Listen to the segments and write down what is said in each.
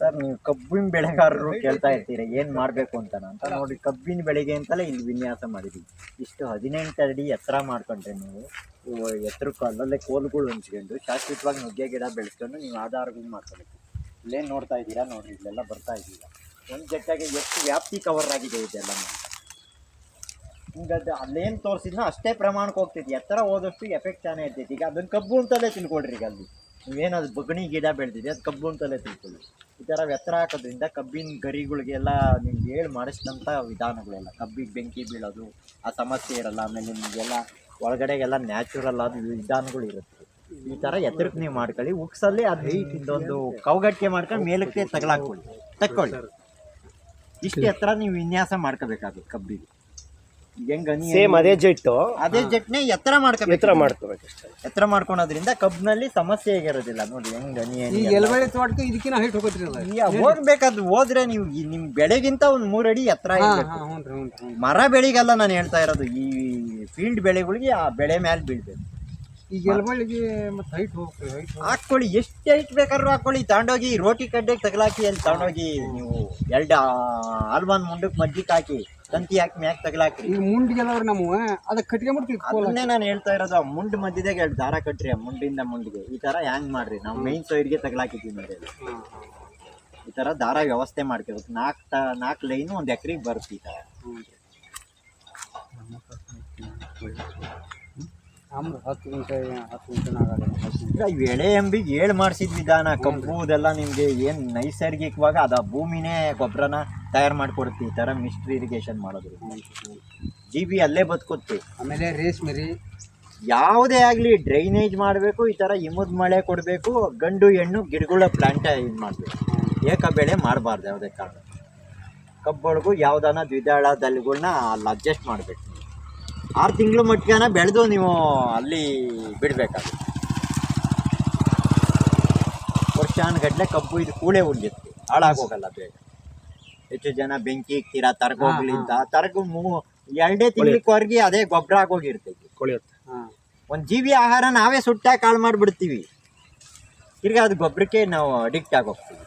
Sir, ನೀವು ಕಬ್ಬಿನ ಬೆಳೆಗಾರರು ಕೇಳ್ತಾ ಇರ್ತೀರ, ಏನು ಮಾಡಬೇಕು ಅಂತ ಅಂತ ನೋಡಿ, ಕಬ್ಬಿನ ಬೆಳೆಗೆ ಅಂತಲೇ ಇಲ್ಲಿ ವಿನ್ಯಾಸ ಮಾಡಿದ್ವಿ. ಇಷ್ಟು ಹದಿನೆಂಟು ಅಡಿ ಎತ್ತರ ಮಾಡ್ಕೊಂಡ್ರೆ ನೀವು ಎತ್ತರ ಅಲ್ಲಲ್ಲೇ ಕೋಲುಗಳು ಹಂಚ್ಕೊಂಡು ಶಾಶ್ವತವಾಗಿ ನುಗ್ಗೆ ಗಿಡ ಬೆಳೆಸ್ಕೊಂಡು ನೀವು ಆಧಾರಗಳು ಮಾಡ್ಕೊಬೇಕು ಇಲ್ಲೇನು ನೋಡ್ತಾ ಇದ್ದೀರಾ? ನೋಡ್ರಿ, ಇಲ್ಲೆಲ್ಲ ಬರ್ತಾ ಇದ್ದೀರಾ. ಒಂದು ಜಟ್ಟಾಗಿ ಎಷ್ಟು ವ್ಯಾಪ್ತಿ ಕವರ್ ಆಗಿದೆ ಇದೆಲ್ಲ ಹಿಂಗೆ ಅದು, ಅಲ್ಲೇನು ತೋರಿಸಿದ್ನೋ ಅಷ್ಟೇ ಪ್ರಮಾಣಕ್ಕೆ ಹೋಗ್ತೈತಿ. ಎತ್ತರ ಹೋದಷ್ಟು ಎಫೆಕ್ಟ್ ತಾನೇ ಇರ್ತೈತಿ. ಈಗ ಅದನ್ನು ಕಬ್ಬು ಅಂತಲೇ ತಿಳ್ಕೊಳ್ರಿ ಈಗ ಅಲ್ಲಿ. ಅದು ಬಗಣಿ ಗಿಡ ಬೆಳೆದಿದೆ, ಅದು ಕಬ್ಬು ಅಂತಲೇ ತಿಳ್ಕೊಳ್ಳಿ. ಈ ಥರ ಎತ್ತರ ಹಾಕೋದ್ರಿಂದ ಕಬ್ಬಿನ ಗರಿಗಳಿಗೆಲ್ಲ ನಿಮ್ಗೆ ಹೇಳಿ ಮಾಡಿಸಿದಂಥ ವಿಧಾನಗಳೆಲ್ಲ. ಕಬ್ಬಿಗೆ ಬೆಂಕಿ ಬೀಳೋದು, ಆ ಸಮಸ್ಯೆ ಇರಲ್ಲ, ಆಮೇಲೆ ನಿಮಗೆಲ್ಲ ಒಳಗಡೆಗೆಲ್ಲ ನ್ಯಾಚುರಲ್ ಆದ ವಿಧಾನಗಳು ಇರುತ್ತೆ. ಈ ಥರ ಎತ್ತರಕ್ಕೆ ನೀವು ಮಾಡ್ಕೊಳ್ಳಿ, ಉಕ್ಸಲ್ಲಿ ಅದು ಇದೊಂದು ಕೌಗಟ್ಟಿಗೆ ಮಾಡ್ಕೊಂಡು ಮೇಲಕ್ಕೆ ತಗಲಾಕೊಳ್ಳಿ ತಕ್ಕೊಳ್ಳಿ. ಇಷ್ಟು ಎತ್ತರ ನೀವು ವಿನ್ಯಾಸ ಮಾಡ್ಕೋಬೇಕಾಗುತ್ತೆ ಕಬ್ಬಿಗೆ. ಹೆಂಗ್ ಸೇಮ್ ಅದೇ ಜೆಟ್ಟು ಅದೇ ಜಟ್ನೆ ಎತ್ತರ ಮಾಡ್ಕೋಬೇಕು. ಎತ್ತರ ಮಾಡ್ಕೋಬೇಕು ಅಷ್ಟೇ. ಎತ್ತರ ಮಾಡ್ಕೊಳೋದ್ರಿಂದ ಕಬ್ನಲ್ಲಿ ಸಮಸ್ಯೆ ಆಗಿರೋದಿಲ್ಲ. ನೋಡಿ ಹೆಂಗ್. ಎಲ್ಬಳ್ಳಿ ತೋಟಕ್ಕೆ ಇದಕ್ಕಿನ ಹೈಟ್ ಹೋಗ್ಬೇಕಾದ್ರೆ ಹೋದ್ರೆ ನೀವು ಈ ನಿಮ್ ಬೆಳೆಗಿಂತ ಒಂದ್ ಮೂರಡಿ ಎತ್ತರ ಹಾ ಇರ್ಬೇಕು. ಹಾ ಹ್ಞೂ ರೀ ಹ್ಞೂ ರೀ ಮರ ಬೆಳೆಗಲ್ಲ ನಾನು ಹೇಳ್ತಾ ಇರೋದು. ಈ ಫೀಲ್ಡ್ ಬೆಳೆಗಳಿಗೆ ಆ ಬೆಳೆ ಮೇಲೆ ಬೀಳ್ಬೇಕು. ಈಗ ಎಲ್ಬಳ್ಳಿಗೆ ಮತ್ತೆ ಹೈಟ್ ಹೋಗ್ತೀವಿ ಹೈಟ್ ಹಾಕೊಳ್ಳಿ ಎಷ್ಟು ಹೈಟ್ ಬೇಕಾದ್ರೂ ಹಾಕೊಳ್ಳಿ ತಗೊಂಡೋಗಿ ರೋಟಿ ಕಡ್ಡೆಗೆ ತಗಲಾಕಿ ಅಲ್ಲಿ ತಗೊಂಡೋಗಿ ನೀವು ಎರಡು ಆಲ್ಬಾನ್ ಮುಂಡಕ್ಕೆ ಮಜ್ಜಿಗೆ ಹಾಕಿ ತಂತಿ ಹಾಕಿ ಮ್ಯಾಕ್ ತಗಲಾಕ್ರಿ ಈಗ ಮುಂಡಿಗೆಲ್ಲ ನಮ್ಮ ಅದಕ್ಕೆ ಕಟ್ಕೊಂಬಿಡ್ತೀವಿ ಬಿಡ್ತೀವಿ ಅದನ್ನೇ ನಾನು ಹೇಳ್ತಾ ಇರೋದು ಆ ಮುಂಡ್ ಮಧ್ಯದಾಗ ಎರಡು ದಾರ ಕಟ್ರಿ ಆ ಮುಂಡಿಂದ ಮುಂಡಿಗೆ. ಈ ತರ ಹ್ಯಾಂಗ್ ಮಾಡ್ರಿ? ನಾವು ಮೈನ್ ಸೈಡ್ಗೆ ತಗಲಾಕಿದ್ದೀವಿ ನೋಡಿ ಅದು. ಈ ತರ ದಾರ ವ್ಯವಸ್ಥೆ ಮಾಡ್ಕೋಬೇಕು. ನಾಲ್ಕು ತ ನಾಲ್ಕು ಲೈನು ಒಂದು ಎಕರೆಗೆ ಬರುತ್ತೆ ಈ ತರ. ಹತ್ತು ಗಂಟೆ ಹತ್ತು ಗಂಟೆ ಆಗಲ್ಲ ಈಗ ಈ ಎಳೆ ಎಂಬಿಗೆ ಏಳು ಮಾಡಿಸಿದ ವಿಧಾನ ಕಬ್ಬು ಇದೆಲ್ಲ ನಿಮಗೆ ಏನು ನೈಸರ್ಗಿಕವಾಗಿ ಅದ ಭೂಮಿನೇ ಗೊಬ್ಬರನ ತಯಾರು ಮಾಡಿಕೊಡುತ್ತೆ ಈ ಥರ ಮಿಸ್ಟ್ರಿ ಇರಿಗೇಷನ್ ಮಾಡೋದು. ಜಿ ಬಿ ಅಲ್ಲೇ ಬದುಕುತ್ತೆ ಆಮೇಲೆ ರೇಷ್ಮೆರಿ. ಯಾವುದೇ ಆಗಲಿ ಡ್ರೈನೇಜ್ ಮಾಡಬೇಕು ಈ ಥರ ಹಿಮದ ಮಳೆ ಕೊಡಬೇಕು ಗಂಡು ಹೆಣ್ಣು ಗಿಡಗಳ ಪ್ಲಾಂಟ್ ಇದು ಮಾಡಬೇಕು. ಏಕ ಬೆಳೆ ಮಾಡಬಾರ್ದು ಯಾವುದೇ ಕಾರಣ. ಕಬ್ಬೊಳಗು ಯಾವುದಾನ ದ್ವಿದಳ ದಲ್ಗಳನ್ನ ಅಲ್ಲಿ ಅಡ್ಜಸ್ಟ್ ಮಾಡಬೇಕು. ಆರು ತಿಂಗಳು ಮಟ್ಟಿಗೆನ ಬೆಳೆದು ನೀವು ಅಲ್ಲಿ ಬಿಡಬೇಕಾಗುತ್ತೆ. ವರ್ಷಾನುಗಟ್ಟಲೆ ಕಬ್ಬು ಇದು ಕೂಳೆ ಉಳಿಯುತ್ತೆ ಹಾಳಾಗೋಗಲ್ಲ ಬೇಗ. ಹೆಚ್ಚು ಜನ ಬೆಂಕಿ ಇಕ್ತೀರಾ ತರಗೋಗ್ಲಿ ಅಂತ ತರಗು ಮೂ ಎರಡೇ ತಿಂಗ್ಳಿವರೆಗೆ ಅದೇ ಗೊಬ್ಬರ ಆಗೋಗಿರ್ತೈತಿ. ಒಂದ್ ಹಾಂ. ಒಂದು ಜೀವಿ ಆಹಾರ ನಾವೇ ಸುಟ್ಟ ಕಾಳು ಮಾಡಿಬಿಡ್ತೀವಿ. ತಿರ್ಗಿ ಅದು ಗೊಬ್ಬರಕ್ಕೆ ನಾವು ಅಡಿಕ್ಟ್ ಆಗೋಗ್ತೀವಿ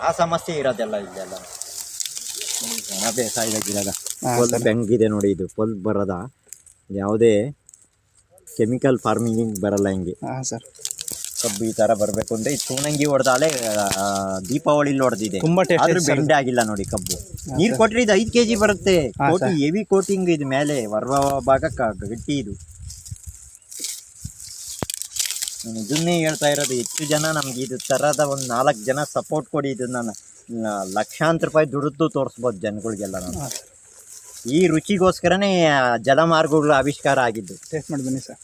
ಆ ಸಮಸ್ಯೆ ಇರೋದೆಲ್ಲ ಇದೆಲ್ಲ ಬೇಸಾಯದ ಗಿಡದ. ಫುಲ್ ಬೆಂಗಿದೆ ನೋಡಿ ಇದು ಫುಲ್ ಬರೋದ? ಯಾವುದೇ ಕೆಮಿಕಲ್ ಫಾರ್ಮಿಂಗ್ ಬರಲ್ಲ ಹಿಂಗೆ. ಹಾಂ ಸರ್. ಕಬ್ಬು ಈ ತರ ಬರಬೇಕು ಅಂದ್ರೆ ಈ ಚೂಣಂಗಿ ಹೊಡೆದಾಲೆ ದೀಪಾವಳಿಲಿ ಹೊಡೆದಿದೆ. ತುಂಬಾ ಆದ್ರೂ ಬೆಂಡೆ ಆಗಿಲ್ಲ ನೋಡಿ ಕಬ್ಬು. ನೀರ್ ಕೊಟ್ರೆ ಇದು ಐದ್ ಕೆಜಿ ಬರುತ್ತೆ. ಕೋಟಿ ಹೆವಿ ಕೋಟಿಂಗ್ ಇದು ಮೇಲೆ ವರ್ವ ಭಾಗ ಗಟ್ಟಿ ಇದು. ನಾನು ಇದನ್ನೇ ಹೇಳ್ತಾ ಇರೋದು ಹೆಚ್ಚು ಜನ ನಮ್ಗೆ ಇದು ತರದ ಒಂದು ನಾಲ್ಕು ಜನ ಸಪೋರ್ಟ್ ಕೊಡಿ ಇದನ್ನ ಲಕ್ಷಾಂತರ ರೂಪಾಯಿ ದುಡಿದು ತೋರಿಸ್ಬೋದು ಜನಗಳಿಗೆಲ್ಲ ನಾನು. ಈ ರುಚಿಗೋಸ್ಕರನೇ ಜಲಮಾರ್ಗಗಳು ಆವಿಷ್ಕಾರ ಆಗಿದ್ದು. ಟೇಸ್ಟ್ ಮಾಡಿ ಬನ್ನಿ ಸರ್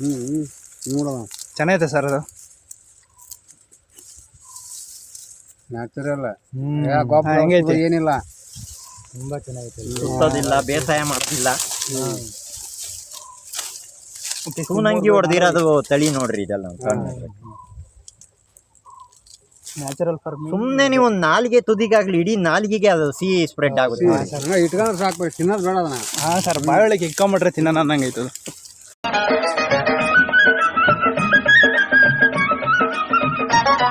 ಹ್ಞೂ ನೋಡೋಣ. ಚೆನ್ನಾಗೈತೆ ಸರ್ ಅದು. ನ್ಯಾಚುರಲ್ ಹೆಂಗೈತೆ? ಏನಿಲ್ಲ. ತುಂಬಾ ಚೆನ್ನಾಗೈತೆ. ಸುತ್ತೋದಿಲ್ಲ ಬೇಸಾಯ ಮಾಡ್ತಿಲ್ಲ. ಸೂನಂಗಿ ಹೊಡೆದಿರೋದು ತಳಿ ನೋಡ್ರಿ ಇದೆಲ್ಲ ನ್ಯಾಚುರಲ್ ಫಾರ್ಮ್ ಸುಮ್ಮನೆ ನೀವು ಒಂದು ನಾಲಿಗೆ ತುದಿಗಾಗ್ಲಿ ಇಡೀ ನಾಲಿಗೆಗೆ ಅದು ಸಿಹಿ ಸ್ಪ್ರೆಡ್ ಆಗುತ್ತೆ. ಇಟ್ಕೊಂಡ್ರೆ ಸಾಕು ತಿನ್ನೋದು ಬೇಡ ಅದನ್ನ. ಹಾಂ ಸರ್. ಬಾಳೆಹೊಳಗೆ ಇಕ್ಕೊಂಬಿಟ್ರೆ ತಿನ್ನೋಣ ಅದು.